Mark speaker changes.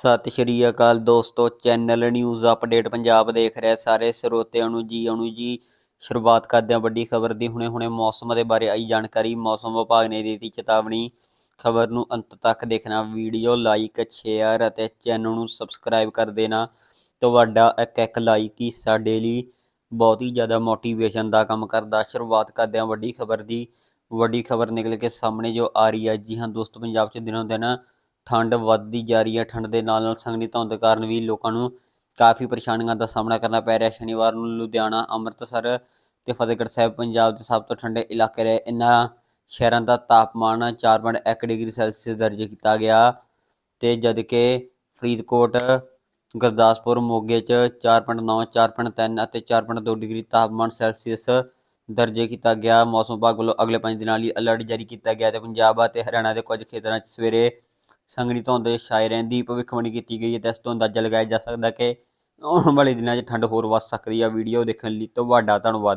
Speaker 1: ਸਤਿ ਸ਼੍ਰੀ ਅਕਾਲ ਦੋਸਤੋ, channel news update Punjab ਦੇਖ ਰਹੇ ਸਾਰੇ ਸਰੋਤਿਆਂ ਨੂੰ ਜੀ ਅਨੂ ਜੀ। ਸ਼ੁਰੂਆਤ ਕਰਦੇ ਹਾਂ ਵੱਡੀ ਖਬਰ ਦੀ, ਹੁਣੇ-ਹੁਣੇ ਮੌਸਮ ਦੇ ਬਾਰੇ ਆਈ ਜਾਣਕਾਰੀ। ਮੌਸਮ ਵਿਭਾਗ ਨੇ ਦਿੱਤੀ ਚੇਤਾਵਨੀ। ਖਬਰ ਨੂੰ ਅੰਤ ਤੱਕ ਦੇਖਣਾ, ਵੀਡੀਓ ਲਾਈਕ, ਸ਼ੇਅਰ ਅਤੇ ਚੈਨਲ ਨੂੰ ਸਬਸਕ੍ਰਾਈਬ ਕਰ ਦੇਣਾ। ਤੁਹਾਡਾ ਇੱਕ ਇੱਕ ਲਾਈਕ ਹੀ ਸਾਡੇ ਲਈ ਬਹੁਤ ਹੀ ਜ਼ਿਆਦਾ ਮੋਟੀਵੇਸ਼ਨ ਦਾ ਕੰਮ ਕਰਦਾ। ਸ਼ੁਰੂਆਤ ਕਰਦੇ ਹਾਂ ਵੱਡੀ ਖਬਰ ਦੀ। ਵੱਡੀ ਖਬਰ ਨਿਕਲ ਕੇ ਸਾਹਮਣੇ ਜੋ ਆ ਰਹੀ ਹੈ। ਜੀ ਹਾਂ ਦੋਸਤੋ, ਪੰਜਾਬ 'ਚ ਦਿਨੋਂ ਦਿਨ ਠੰਡ ਵੱਧਦੀ ਜਾ ਰਹੀ ਹੈ, ਠੰਡ ਦੇ ਨਾਲ ਨਾਲ ਸੰਘਣੀ ਧੁੰਦ ਕਾਰਨ ਵੀ ਲੋਕਾਂ ਨੂੰ ਕਾਫੀ ਪਰੇਸ਼ਾਨੀਆਂ ਦਾ ਸਾਹਮਣਾ ਕਰਨਾ ਪੈ ਰਿਹਾ। ਸ਼ਨੀਵਾਰ ਨੂੰ ਲੁਧਿਆਣਾ, ਅੰਮ੍ਰਿਤਸਰ ਤੇ ਫਤਿਹਗੜ੍ਹ ਸਾਹਿਬ, ਪੰਜਾਬ ਦੇ ਸਭ ਤੋਂ ਠੰਡੇ ਇਲਾਕੇ ਰਹੇ। ਇਨ੍ਹਾਂ ਸ਼ਹਿਰਾਂ ਦਾ ਤਾਪਮਾਨ 4.1 ਡਿਗਰੀ ਸੈਲਸੀਅਸ ਦਰਜ ਕੀਤਾ ਗਿਆ ਤੇ ਜਦਕਿ ਫਰੀਦਕੋਟ, ਗੁਰਦਾਸਪੁਰ, ਮੋਗੇ ਚ 4.9 4.3 ਅਤੇ 4.2 ਡਿਗਰੀ ਤਾਪਮਾਨ ਸੈਲਸੀਅਸ ਦਰਜ ਕੀਤਾ ਗਿਆ। ਮੌਸਮ ਵਿਭਾਗ ਵੱਲੋਂ ਅਗਲੇ 5 ਦਿਨਾਂ ਲਈ ਅਲਰਟ ਜਾਰੀ ਕੀਤਾ ਗਿਆ ਤੇ ਪੰਜਾਬ ਅਤੇ ਹਰਿਆਣਾ ਦੇ ਕੁਝ ਖੇਤਰਾਂ 'ਚ ਸਵੇਰੇ ਸੰਘਣੀ ਧੁੰਦ ਛਾਏ ਰਹਿਣ ਦੀ ਭਵਿੱਖਬਾਣੀ ਕੀਤੀ ਗਈ ਹੈ ਤੇ ਇਸ ਤੋਂ ਅੰਦਾਜ਼ਾ ਲਗਾਇਆ ਜਾ ਸਕਦਾ ਕਿ ਆਉਣ ਵਾਲੇ ਦਿਨਾਂ 'ਚ ਠੰਡ ਹੋਰ ਵੱਧ ਸਕਦੀ ਹੈ। ਵੀਡੀਓ ਦੇਖਣ ਲਈ ਤੁਹਾਡਾ ਧੰਨਵਾਦ।